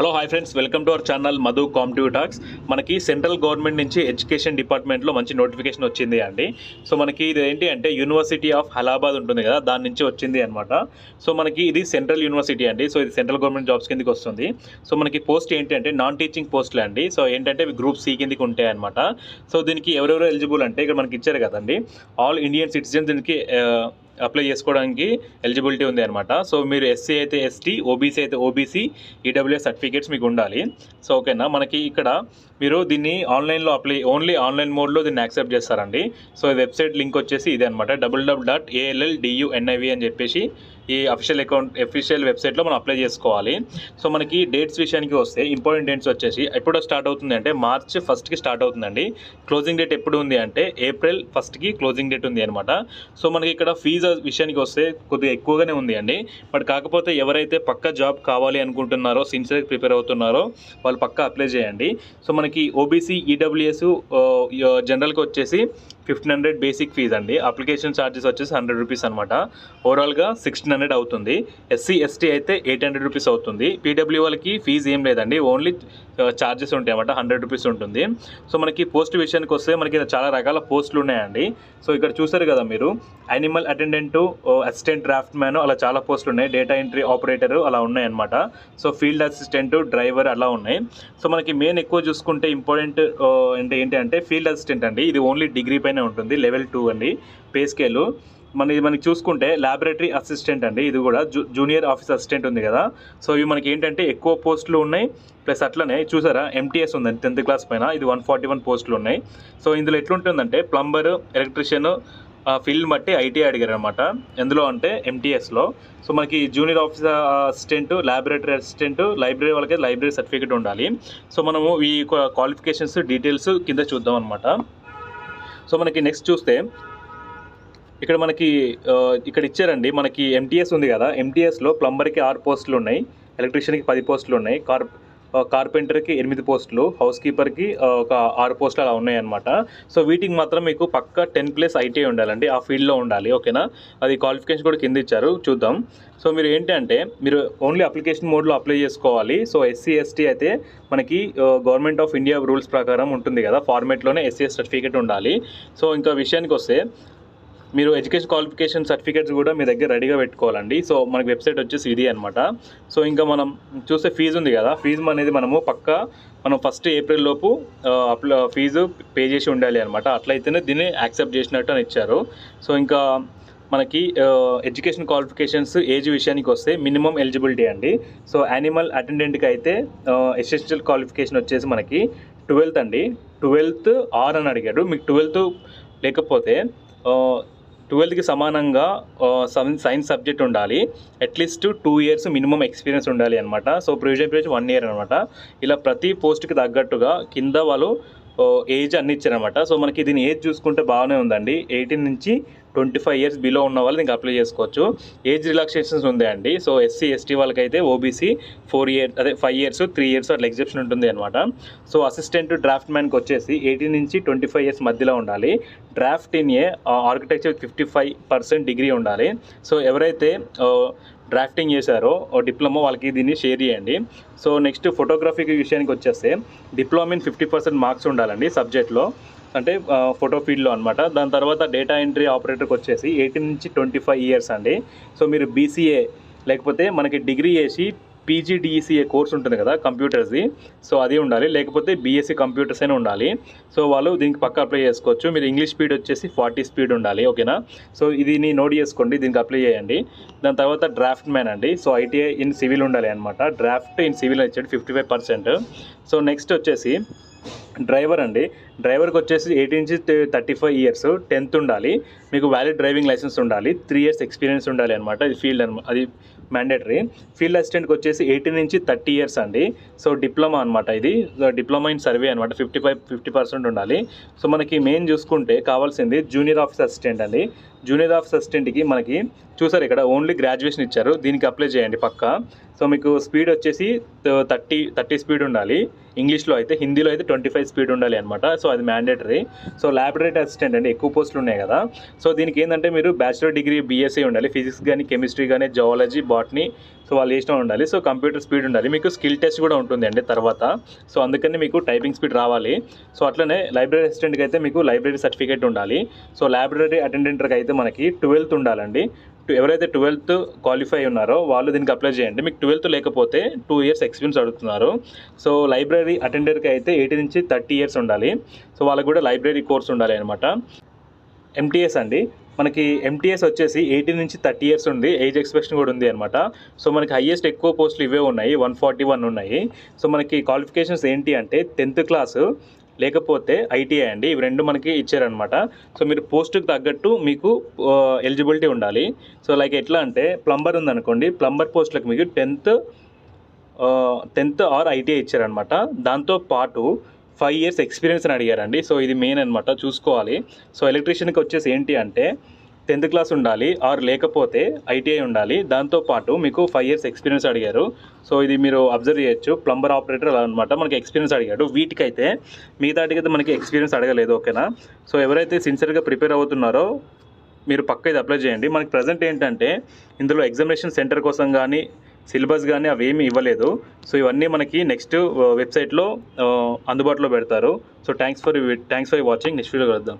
Hello hi friends. Welcome to our channel Madhu competitive talks. మనకి central government నుంచి education డిపార్ట్మెంట్లో మంచి notification వచ్చింది అండి. సో మనకి ఇది ఏంటి అంటే యూనివర్సిటీ ఆఫ్ హలాబాద్ ఉంటుంది కదా దాని నుంచి వచ్చింది అనమాట సో మనకి ఇది సెంట్రల్ యూనివర్సిటీ అండి. సో ఇది సెంట్రల్ గవర్నమెంట్ జాబ్స్ కిందకి వస్తుంది. సో మనకి పోస్ట్ ఏంటి అంటే నాన్ టీచింగ్ పోస్టులు అండి. సో ఏంటంటే ఇవి గ్రూప్ సి కిందకి ఉంటాయి అనమాట సో దీనికి ఎవరెవరు ఎలిజిబుల్ అంటే ఇక్కడ మనకి ఇచ్చారు కదండి. ఆల్ ఇండియన్ సిటిజన్ దీనికి అప్లై చేసుకోవడానికి ఎలిజిబిలిటీ ఉంది అనమాట సో మీరు ఎస్సీ అయితే ఎస్టీ ఓబీసీ అయితే ఓబీసీ ఈడబ్ల్యూఎస్ సర్టిఫికేట్స్ మీకు ఉండాలి. సో ఓకేనా మనకి ఇక్కడ మీరు దీన్ని ఆన్లైన్లో అప్లై ఓన్లీ ఆన్లైన్ మోడ్లో దీన్ని యాక్సెప్ట్ చేస్తారండి. సో ఈ వెబ్సైట్ లింక్ వచ్చేసి ఇదే అనమాట double double dot ALL DUNIV అని చెప్పేసి ఈ అఫీషియల్ అకౌంట్ అఫీషియల్ వెబ్సైట్లో మనం అప్లై చేసుకోవాలి. సో మనకి డేట్స్ విషయానికి వస్తే ఇంపార్టెంట్ డేట్స్ వచ్చేసి ఎప్పుడో స్టార్ట్ అవుతుంది అంటే మార్చ్ ఫస్ట్కి స్టార్ట్ అవుతుందండి. క్లోజింగ్ డేట్ ఎప్పుడు ఉంది అంటే ఏప్రిల్ ఫస్ట్కి క్లోజింగ్ డేట్ ఉంది అనమాట సో మనకి ఇక్కడ ఫీజు విషయానికి వస్తే కొద్దిగా ఎక్కువగానే ఉంది అండి. బట్ కాకపోతే ఎవరైతే పక్క జాబ్ కావాలి అనుకుంటున్నారో సిన్సియర్గా ప్రిపేర్ అవుతున్నారో వాళ్ళు పక్క అప్లై చేయండి. సో మనకి ఓబీసీ ఈడబ్ల్యూఎస్ జనరల్కి వచ్చేసి ఫిఫ్టీన్ హండ్రెడ్ బేసిక్ ఫీజ్ అండి. అప్లికేషన్ ఛార్జెస్ వచ్చేసి హండ్రెడ్ రూపీస్ అనమాట ఓవరాల్గా సిక్స్టీన్ హండ్రెడ్ అవుతుంది. ఎస్సీ ఎస్టీ అయితే ఎయిట్ హండ్రెడ్ రూపీస్ అవుతుంది. పీడబ్ల్యూ వాళ్ళకి ఫీజు ఏం లేదండి. ఓన్లీ ఛార్జెస్ ఉంటాయి అన్నమాట. హండ్రెడ్ రూపీస్ ఉంటుంది. సో మనకి పోస్ట్ విషయానికి వస్తే మనకి చాలా రకాల పోస్టులు ఉన్నాయండి. సో ఇక్కడ చూసారు కదా మీరు. Animal attendant assistant draughtsman అలా చాలా పోస్టులు ఉన్నాయి. డేటా ఎంట్రీ ఆపరేటర్ అలా ఉన్నాయన్నమాట సో ఫీల్డ్ అసిస్టెంట్ డ్రైవర్ అలా ఉన్నాయి. సో మనకి మెయిన్ ఎక్కువ చూసుకుంటే ఇంపార్టెంట్ అంటే ఏంటి అంటే ఫీల్డ్ అసిస్టెంట్ అండి. ఇది ఓన్లీ డిగ్రీ పైన ఉంటుంది లెవెల్ టూ అండి పే స్కేలు మన ఇది మనకి చూసుకుంటే ల్యాబొరేటరీ అసిస్టెంట్ అండి ఇది కూడా జూ జూనియర్ ఆఫీస్ అసిస్టెంట్ ఉంది కదా. సో ఇవి మనకి ఏంటంటే ఎక్కువ పోస్టులు ఉన్నాయి ప్లస్ అట్లనే చూసారా ఎంటీఎస్ ఉందండి టెన్త్ క్లాస్ పైన ఇది వన్ ఫార్టీ వన్ పోస్టులు ఉన్నాయి. సో ఇందులో ఎట్లుంటుందంటే ప్లంబర్ ఎలక్ట్రిషియన్ ఫీల్డ్ బట్టి ఐటీ అడిగారు అనమాట ఎందులో అంటే ఎంటీఎస్లో సో మనకి junior office assistant laboratory assistant library వాళ్ళకి లైబ్రరీ సర్టిఫికేట్ ఉండాలి. సో మనము ఈ క్వాలిఫికేషన్స్ డీటెయిల్స్ కింద చూద్దాం అనమాట సో మనకి నెక్స్ట్ చూస్తే ఇక్కడ మనకి ఇక్కడ ఇచ్చారండి మనకి ఎంటీఎస్ ఉంది కదా ఎంటీఎస్లో ప్లంబర్కి ఆరు పోస్టులు ఉన్నాయి ఎలక్ట్రీషియన్కి పది పోస్టులు ఉన్నాయి కార్ కార్పెంటర్కి ఎనిమిది పోస్టులు హౌస్ కీపర్కి ఒక ఆరు పోస్టులు అలా ఉన్నాయన్నమాట. సో వీటికి మాత్రం మీకు పక్క టెన్ ప్లస్ ఐటీ ఉండాలండి. ఆ ఫీల్డ్లో ఉండాలి ఓకేనా? అది క్వాలిఫికేషన్ కూడా కింద ఇచ్చారు చూద్దాం. సో మీరు ఏంటంటే మీరు ఓన్లీ అప్లికేషన్ మోడ్లో అప్లై చేసుకోవాలి. సో ఎస్సీ ఎస్టీ అయితే మనకి గవర్నమెంట్ ఆఫ్ ఇండియా రూల్స్ ప్రకారం ఉంటుంది కదా ఫార్మేట్లోనే ఎస్సీఎస్ సర్టిఫికేట్ ఉండాలి. సో ఇంకా విషయానికి వస్తే మీరు ఎడ్యుకేషన్ క్వాలిఫికేషన్ సర్టిఫికేట్స్ కూడా మీ దగ్గర రెడీగా పెట్టుకోవాలండి. సో మనకి వెబ్సైట్ వచ్చేసి ఇది అనమాట సో ఇంకా మనం చూస్తే ఫీజు ఉంది కదా. ఫీజు అనేది మనము పక్క మనం ఫస్ట్ ఏప్రిల్ లోపు అప్లో ఫీజు పే చేసి ఉండాలి అనమాట అట్లయితేనే దీన్ని యాక్సెప్ట్ చేసినట్టు అని ఇచ్చారు. సో ఇంకా మనకి ఎడ్యుకేషన్ క్వాలిఫికేషన్స్ ఏజ్ విషయానికి వస్తే మినిమం ఎలిజిబిలిటీ అండి. సో యానిమల్ అటెండెంట్కి అయితే ఎసెన్షియల్ క్వాలిఫికేషన్ వచ్చేసి మనకి ట్వెల్త్ అండి. ట్వెల్త్ ఆర్ అని అడిగాడు మీకు ట్వెల్త్ లేకపోతే ట్వెల్త్కి సమానంగా సైన్స్ సబ్జెక్ట్ ఉండాలి. At least two years minimum experience ఉండాలి అనమాట so probation period one year అనమాట ఇలా ప్రతి పోస్ట్కి తగ్గట్టుగా కింద వాళ్ళు ఏజ్ అన్ని ఇచ్చారనమాట సో మనకి దీని ఏజ్ చూసుకుంటే బాగానే ఉందండి. ఎయిటీన్ నుంచి ట్వంటీ ఫైవ్ ఇయర్స్ బిలో ఉన్న వాళ్ళు ఇంకా అప్లై చేసుకోవచ్చు. ఏజ్ రిలాక్సేషన్స్ ఉందండి సో ఎస్సీ ఎస్టీ వాళ్ళకైతే ఓబీసీ ఫోర్ ఇయర్స్ అదే ఫైవ్ ఇయర్స్ త్రీ ఇయర్స్ అట్లా ఎగ్జిప్షన్ ఉంటుంది అనమాట సో అసిస్టెంట్ డ్రాఫ్ట్ మ్యాన్కి వచ్చేసి ఎయిటీన్ నుంచి ట్వంటీ ఫైవ్ ఇయర్స్ మధ్యలో ఉండాలి. Draft in a architecture fifty five percent degree ఉండాలి. సో ఎవరైతే డ్రాఫ్టింగ్ చేశారో డిప్లొమా వాళ్ళకి దీన్ని షేర్ చేయండి. సో నెక్స్ట్ ఫోటోగ్రఫీకి విషయానికి వచ్చేస్తే diploma in fifty percent marks ఉండాలండి సబ్జెక్ట్లో అంటే ఫోటో ఫీల్డ్లో అనమాట దాని తర్వాత డేటా ఎంట్రీ ఆపరేటర్కి వచ్చేసి ఎయిటీన్ నుంచి ట్వంటీ ఫైవ్ ఇయర్స్ అండి. సో మీరు బీసీఏ లేకపోతే మనకి డిగ్రీ చేసి పీజీడిఈసీఏ కోర్స్ ఉంటుంది కదా కంప్యూటర్స్ది. సో అది ఉండాలి. లేకపోతే బీఎస్సీ కంప్యూటర్స్ అయినా ఉండాలి. సో వాళ్ళు దీనికి పక్క అప్లై చేసుకోవచ్చు. మీరు ఇంగ్లీష్ స్పీడ్ వచ్చేసి ఫార్టీ స్పీడ్ ఉండాలి ఓకేనా? సో ఇది నీ నోట్ చేసుకోండి దీనికి అప్లై చేయండి. దాని తర్వాత డ్రాఫ్ట్ మ్యాన్ అండి. సో ఐటీఐ ఇన్ సివిల్ ఉండాలి అనమాట డ్రాఫ్ట్ ఇన్ సివిల్ ఇచ్చాడు fifty five percent. So next వచ్చేసి డ్రైవర్ అండి. డ్రైవర్కి వచ్చేసి ఎయిటీన్ నుంచి థర్టీ ఫైవ్ ఇయర్స్. టెన్త్ ఉండాలి. మీకు వ్యాలిడ్ డ్రైవింగ్ లైసెన్స్ ఉండాలి. త్రీ ఇయర్స్ ఎక్స్పీరియన్స్ ఉండాలి అనమాట ఇది ఫీల్డ్ అది మ్యాండేటరీ ఫీల్డ్ అసిస్టెంట్కి వచ్చేసి ఎయిటీన్ నుంచి థర్టీ ఇయర్స్ అండి. సో డిప్లొమా అనమాట ఇది. డిప్లొమా ఇన్ సర్వే అనమాట ఫిఫ్టీ ఫైవ్ ఫిఫ్టీ పర్సెంట్ ఉండాలి. సో మనకి మెయిన్ చూసుకుంటే కావాల్సింది జూనియర్ ఆఫీస్ అసిస్టెంట్ అండి. జూనియర్ ఆఫ్ అసిస్టెంట్కి మనకి చూసారు ఇక్కడ ఓన్లీ గ్రాడ్యుయేషన్ ఇచ్చారు. దీనికి అప్లై చేయండి పక్కా. సో మీకు స్పీడ్ వచ్చేసి థర్టీ థర్టీ స్పీడ్ ఉండాలి. ఇంగ్లీష్లో అయితే హిందీలో అయితే ట్వంటీ ఫైవ్ స్పీడ్ ఉండాలి అనమాట సో అది మ్యాండేటరీ సో ల్యాబొరేటరీ అసిస్టెంట్ అండి ఎక్కువ పోస్టులు ఉన్నాయి కదా. సో దీనికి ఏంటంటే మీరు బ్యాచిలర్ డిగ్రీ బీఎస్సీ ఉండాలి. ఫిజిక్స్ కానీ కెమిస్ట్రీ కానీ జువాలజీ బాటనీ సో వాళ్ళు ఇష్టం ఉండాలి. సో కంప్యూటర్ స్పీడ్ ఉండాలి. మీకు స్కిల్ టెస్ట్ కూడా ఉంటుంది అండి తర్వాత. సో అందుకని మీకు టైపింగ్ స్పీడ్ రావాలి. సో అట్లనే లైబ్రరీ అసిస్టెంట్కి అయితే మీకు లైబ్రరీ సర్టిఫికేట్ ఉండాలి. సో లైబ్రరీ అటెండెంట్కి అయితే మనకి ట్వెల్త్ ఉండాలండి. ఎవరైతే ట్వెల్త్ క్వాలిఫై ఉన్నారో వాళ్ళు దీనికి అప్లై చేయండి. మీకు ట్వెల్త్ లేకపోతే టూ ఇయర్స్ ఎక్స్పీరియన్స్ అడుగుతున్నారు. సో లైబ్రరీ అటెండర్కి అయితే ఎయిటీ నుంచి థర్టీ ఇయర్స్ ఉండాలి. సో వాళ్ళకి కూడా లైబ్రరీ కోర్స్ ఉండాలి అనమాట ఎంటీఎస్ అండి. మనకి ఎంటీఎస్ వచ్చేసి ఎయిటీన్ నుంచి థర్టీ ఇయర్స్ ఉంది. ఏజ్ ఎక్స్పెక్షన్ కూడా ఉంది అనమాట సో మనకి హైయెస్ట్ ఎక్కువ పోస్టులు ఇవే ఉన్నాయి. వన్ ఫార్టీ వన్ ఉన్నాయి. సో మనకి క్వాలిఫికేషన్స్ ఏంటి అంటే టెన్త్ క్లాసు లేకపోతే ఐటీఐ అండి ఇవి రెండు మనకి ఇచ్చారనమాట సో మీరు పోస్ట్కి తగ్గట్టు మీకు ఎలిజిబిలిటీ ఉండాలి. సో లైక్ ఎట్లా అంటే ప్లంబర్ ఉందనుకోండి ప్లంబర్ పోస్టులకు మీకు టెన్త్ టెన్త్ ఆర్ ఐటీఐ ఇచ్చారనమాట దాంతో పాటు ఫైవ్ ఇయర్స్ ఎక్స్పీరియన్స్ అని అడిగారండి. సో ఇది మెయిన్ అనమాట చూసుకోవాలి. సో ఎలక్ట్రీషియన్కి వచ్చేసి ఏంటి అంటే టెన్త్ క్లాస్ ఉండాలి ఆర్ లేకపోతే ఐటీఐ ఉండాలి. దాంతోపాటు మీకు ఫైవ్ ఇయర్స్ ఎక్స్పీరియన్స్ అడిగారు. సో ఇది మీరు అబ్జర్వ్ చేయొచ్చు. ప్లంబర్ ఆపరేటర్ అలా అనమాట మనకి ఎక్స్పీరియన్స్ అడిగాడు. వీటికైతే మిగతాటికైతే మనకి ఎక్స్పీరియన్స్ అడగలేదు ఓకేనా సో ఎవరైతే సిన్సియర్గా ప్రిపేర్ అవుతున్నారో మీరు పక్క ఇది అప్లై చేయండి. మనకి ప్రజెంట్ ఏంటంటే ఇందులో ఎగ్జామినేషన్ సెంటర్ కోసం కానీ సిలబస్ కానీ అవి ఏమీ ఇవ్వలేదు. సో ఇవన్నీ మనకి నెక్స్ట్ వెబ్సైట్లో uh, uh, అందుబాటులో పెడతారు. So thanks for thanks for watching next video కలుద్దాం.